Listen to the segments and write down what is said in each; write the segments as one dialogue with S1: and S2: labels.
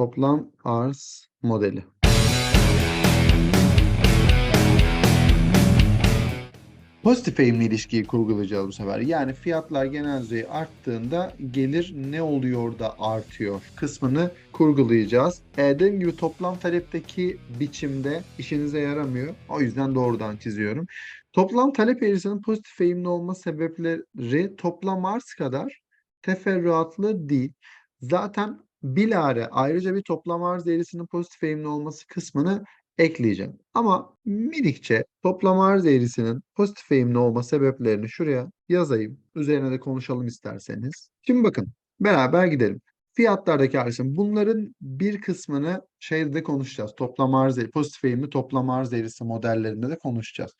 S1: Toplam arz modeli. Pozitif eğimli ilişkiyi kurgulayacağız bu sefer. Yani fiyatlar genel düzey arttığında gelir ne oluyor da artıyor kısmını kurgulayacağız. E, dediğim gibi toplam talepteki biçimde işinize yaramıyor. O yüzden doğrudan çiziyorum. Toplam talep eğrisinin pozitif eğimli olma sebepleri toplam arz kadar teferruatlı değil. Zaten bilare ayrıca bir toplam arz eğrisinin pozitif eğimli olması kısmını ekleyeceğim. Ama minikçe toplam arz eğrisinin pozitif eğimli olma sebeplerini şuraya yazayım. Üzerine de konuşalım isterseniz. Şimdi bakın beraber gidelim. Fiyatlardaki artışın bunların bir kısmını şeyde konuşacağız. Toplam arz eğrisi, pozitif eğimli toplam arz eğrisi modellerinde de konuşacağız.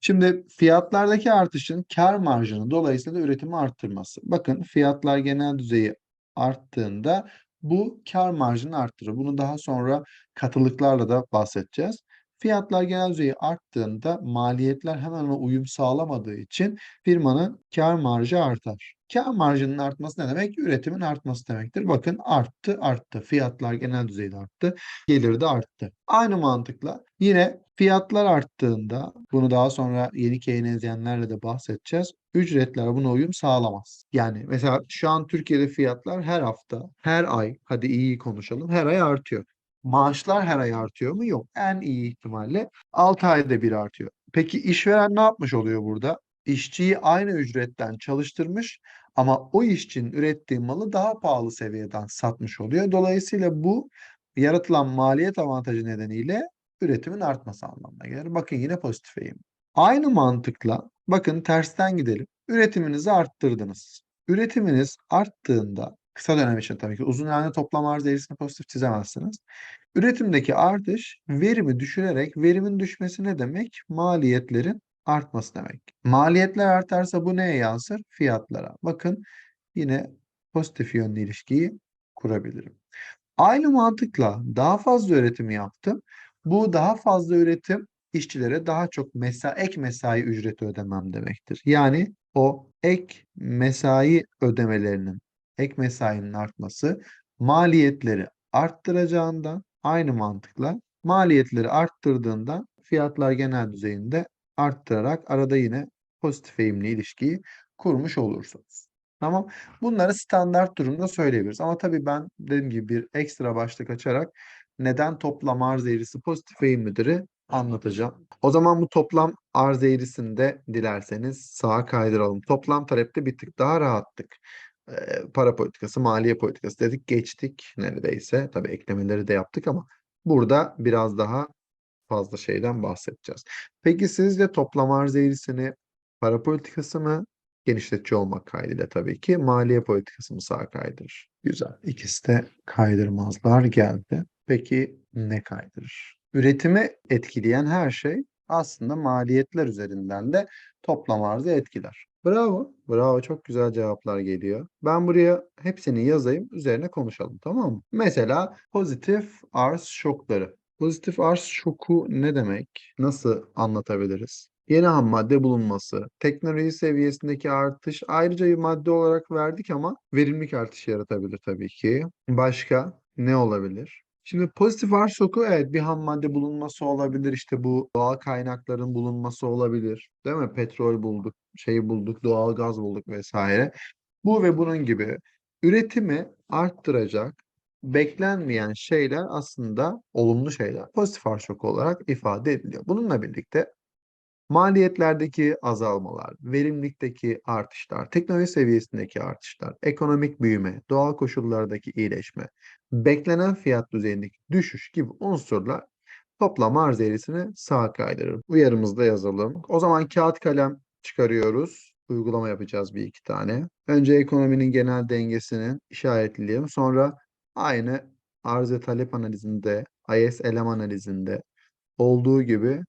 S1: Şimdi fiyatlardaki artışın kar marjını dolayısıyla da üretimi arttırması. Bakın fiyatlar genel düzeyi arttığında bu kar marjını arttırır. Bunu daha sonra katılıklarla da bahsedeceğiz. Fiyatlar genel düzeyi arttığında maliyetler hemen ona uyum sağlamadığı için firmanın kar marjı artar. Kar marjının artması ne demek? Üretimin artması demektir. Bakın arttı arttı. Fiyatlar genel düzeyde arttı. Gelir de arttı. Aynı mantıkla yine fiyatlar arttığında bunu daha sonra yeni Keynesyenlerle de bahsedeceğiz. Ücretler buna uyum sağlamaz. Yani mesela şu an Türkiye'de fiyatlar her hafta, her ay, hadi iyi konuşalım, her ay artıyor. Maaşlar her ay artıyor mu? Yok. En iyi ihtimalle 6 ayda bir artıyor. Peki işveren ne yapmış oluyor burada? İşçiyi aynı ücretten çalıştırmış ama o işçinin ürettiği malı daha pahalı seviyeden satmış oluyor. Dolayısıyla bu yaratılan maliyet avantajı nedeniyle üretimin artması anlamına gelir. Bakın yine pozitif eğim. Aynı mantıkla bakın tersten gidelim. Üretiminizi arttırdınız. Üretiminiz arttığında kısa dönem için tabii ki uzun vadeli toplam arz eğrisini pozitif çizemezsiniz. Üretimdeki artış verimi düşürerek verimin düşmesi ne demek? Maliyetlerin artması demek. Maliyetler artarsa bu neye yansır? Fiyatlara. Bakın yine pozitif yönlü ilişkiyi kurabilirim. Aynı mantıkla daha fazla üretim yaptım. Bu daha fazla üretim işçilere daha çok mesai, ek mesai ücreti ödemem demektir. Yani o ek mesai ödemelerinin, ek mesainin artması maliyetleri arttıracağından aynı mantıkla maliyetleri arttırdığında fiyatlar genel düzeyinde arttırarak arada yine pozitif eğimli ilişkiyi kurmuş olursunuz. Tamam. Bunları standart durumda söyleyebiliriz. Ama tabii ben dediğim gibi bir ekstra başlık açarak neden toplam arz eğrisi pozitif eğimlidir'i anlatacağım. O zaman bu toplam arz eğrisini de dilerseniz sağa kaydıralım. Toplam talepte bir tık daha rahattık. Ee, para politikası, maliye politikası dedik geçtik neredeyse. Tabii eklemeleri de yaptık ama burada biraz daha fazla şeyden bahsedeceğiz. Peki sizce toplam arz eğrisini para politikası mı, genişletici olmak kaydıyla tabii ki maliye politikası mı sağa kaydırır? Güzel. İkisi de kaydırmazlar geldi. Peki ne kaydırır? Üretimi etkileyen her şey aslında maliyetler üzerinden de toplam arzı etkiler. Bravo. Bravo. Çok güzel cevaplar geliyor. Ben buraya hepsini yazayım. Üzerine konuşalım. Tamam mı? Mesela pozitif arz şokları. Pozitif arz şoku ne demek? Nasıl anlatabiliriz? Yeni ham madde bulunması, teknoloji seviyesindeki artış ayrıca bir madde olarak verdik ama verimlilik artışı yaratabilir tabii ki. Başka ne olabilir? Şimdi pozitif arz şoku evet bir ham madde bulunması olabilir. İşte bu doğal kaynakların bulunması olabilir. Değil mi? Petrol bulduk, şey bulduk, doğal gaz bulduk vesaire. Bu ve bunun gibi üretimi arttıracak beklenmeyen şeyler aslında olumlu şeyler. Pozitif şoku olarak ifade ediliyor. Bununla birlikte maliyetlerdeki azalmalar, verimlilikteki artışlar, teknoloji seviyesindeki artışlar, ekonomik büyüme, doğal koşullardaki iyileşme, beklenen fiyat düzeyindeki düşüş gibi unsurlar toplam arz eğrisini sağa kaydırır. Uyarımızda yazalım. O zaman kağıt kalem çıkarıyoruz. Uygulama yapacağız bir iki tane. Önce ekonominin genel dengesini işaretleyelim. Sonra aynı arz ve talep analizinde, IS elem analizinde olduğu gibi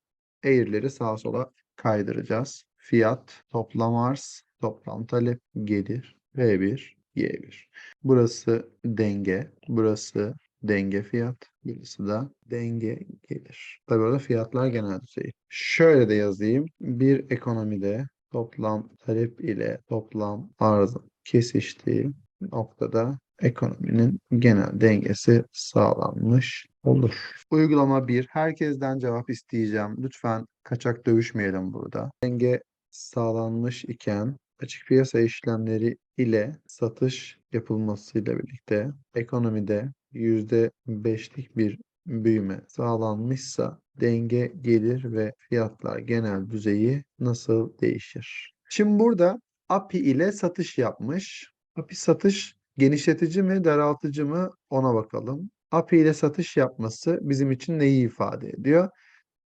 S1: eğrileri sağa sola kaydıracağız. Fiyat, toplam arz, toplam talep, gelir, V1, Y1. Burası denge, burası denge fiyat, burası da denge gelir. Tabii orada fiyatlar genel düzey. Şöyle de yazayım. Bir ekonomide toplam talep ile toplam arzın kesiştiği noktada ekonominin genel dengesi sağlanmış olur. Uygulama 1. Herkesten cevap isteyeceğim. Lütfen kaçak dövüşmeyelim burada. Denge sağlanmış iken açık piyasa işlemleri ile satış yapılmasıyla birlikte ekonomide %5'lik bir büyüme sağlanmışsa denge gelir ve fiyatlar genel düzeyi nasıl değişir? Şimdi burada API ile satış yapmış. API satış genişletici mi, daraltıcı mı ona bakalım. API ile satış yapması bizim için neyi ifade ediyor?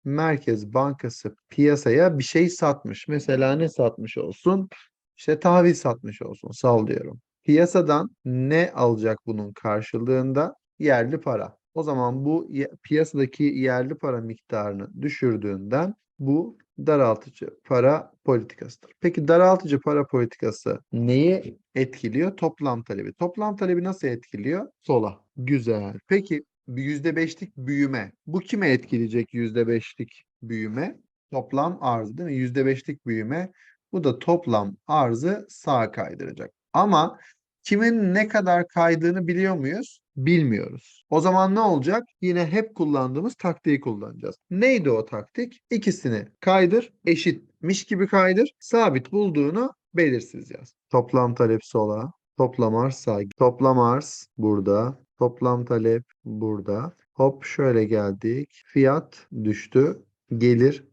S1: Merkez Bankası piyasaya bir şey satmış. Mesela ne satmış olsun? İşte tahvil satmış olsun. Sallıyorum. Piyasadan ne alacak bunun karşılığında? Yerli para. O zaman bu piyasadaki yerli para miktarını düşürdüğünden bu daraltıcı para politikasıdır. Peki daraltıcı para politikası neyi etkiliyor? Toplam talebi. Toplam talebi nasıl etkiliyor? Sola. Güzel. Peki %5'lik büyüme. Bu kime etkileyecek %5'lik büyüme? Toplam arz değil mi? %5'lik büyüme. Bu da toplam arzı sağa kaydıracak. Ama kimin ne kadar kaydığını biliyor muyuz? Bilmiyoruz. O zaman ne olacak? Yine hep kullandığımız taktiği kullanacağız. Neydi o taktik? İkisini kaydır, eşitmiş gibi kaydır. Sabit bulduğunu belirsiz yaz. Toplam talep sola, toplam arz sağa. Toplam arz burada, toplam talep burada. Hop şöyle geldik. Fiyat düştü. Gelir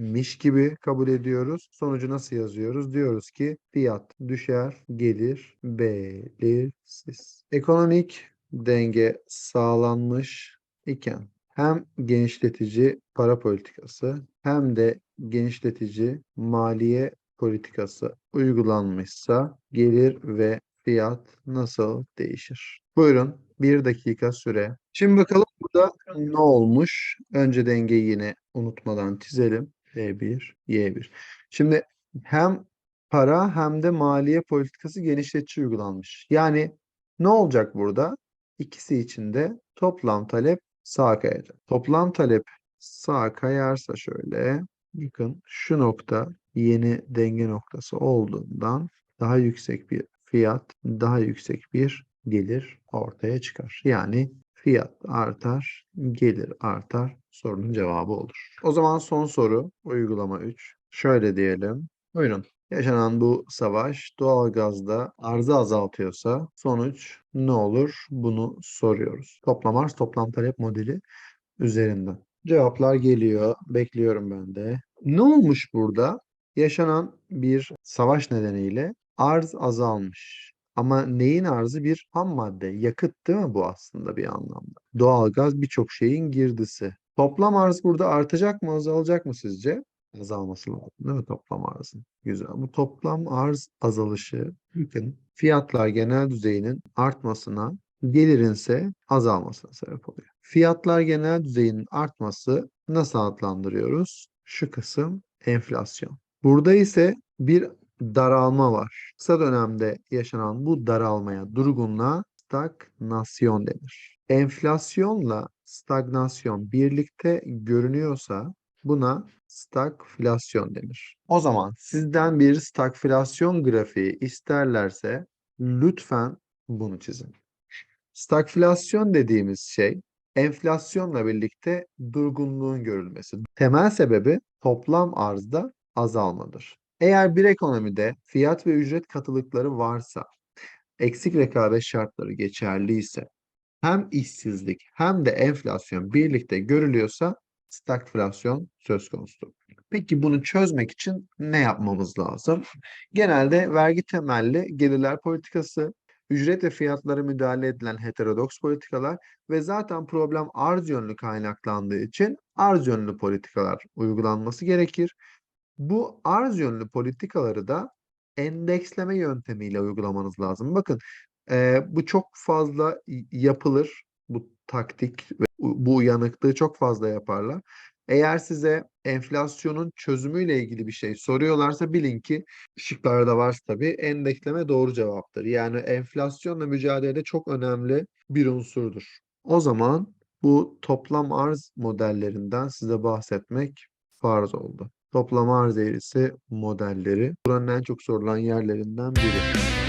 S1: sabitmiş gibi kabul ediyoruz. Sonucu nasıl yazıyoruz? Diyoruz ki fiyat düşer, gelir belirsiz. Ekonomik denge sağlanmış iken hem genişletici para politikası hem de genişletici maliye politikası uygulanmışsa gelir ve fiyat nasıl değişir? Buyurun bir dakika süre. Şimdi bakalım burada ne olmuş? Önce dengeyi yine unutmadan çizelim. E1, Y1. Şimdi hem para hem de maliye politikası genişletici uygulanmış. Yani ne olacak burada? İkisi için de toplam talep sağa kayacak. Toplam talep sağa kayarsa şöyle bakın şu nokta yeni denge noktası olduğundan daha yüksek bir fiyat, daha yüksek bir gelir ortaya çıkar. Yani fiyat artar, gelir artar sorunun cevabı olur. O zaman son soru uygulama 3. Şöyle diyelim. Buyurun. Yaşanan bu savaş doğalgazda arzı azaltıyorsa sonuç ne olur? Bunu soruyoruz. Toplam arz toplam talep modeli üzerinden. Cevaplar geliyor. Bekliyorum ben de. Ne olmuş burada? Yaşanan bir savaş nedeniyle arz azalmış. Ama neyin arzı? Bir ham madde, yakıt değil mi bu aslında bir anlamda? Doğalgaz birçok şeyin girdisi. Toplam arz burada artacak mı, azalacak mı sizce? Azalması lazım değil mi toplam arzın? Güzel. Bu toplam arz azalışı bakın fiyatlar genel düzeyinin artmasına, gelirin ise azalmasına sebep oluyor. Fiyatlar genel düzeyinin artması nasıl adlandırıyoruz? Şu kısım enflasyon. Burada ise bir daralma var. Kısa dönemde yaşanan bu daralmaya, durgunluğa stagnasyon denir. Enflasyonla stagnasyon birlikte görünüyorsa buna stagflasyon denir. O zaman sizden bir stagflasyon grafiği isterlerse lütfen bunu çizin. Stagflasyon dediğimiz şey enflasyonla birlikte durgunluğun görülmesi. Temel sebebi toplam arzda azalmadır. Eğer bir ekonomide fiyat ve ücret katılıkları varsa, eksik rekabet şartları geçerliyse, hem işsizlik hem de enflasyon birlikte görülüyorsa stagflasyon söz konusu. Peki bunu çözmek için ne yapmamız lazım? Genelde vergi temelli gelirler politikası, ücret ve fiyatlara müdahale edilen heterodoks politikalar ve zaten problem arz yönlü kaynaklandığı için arz yönlü politikalar uygulanması gerekir. Bu arz yönlü politikaları da endeksleme yöntemiyle uygulamanız lazım. Bakın e, bu çok fazla yapılır. Bu taktik ve bu uyanıklığı çok fazla yaparlar. Eğer size enflasyonun çözümüyle ilgili bir şey soruyorlarsa bilin ki şıklarda varsa tabii endeksleme doğru cevaptır. Yani enflasyonla mücadelede çok önemli bir unsurdur. O zaman bu toplam arz modellerinden size bahsetmek farz oldu. Toplam arz eğrisi modelleri buranın en çok sorulan yerlerinden biri.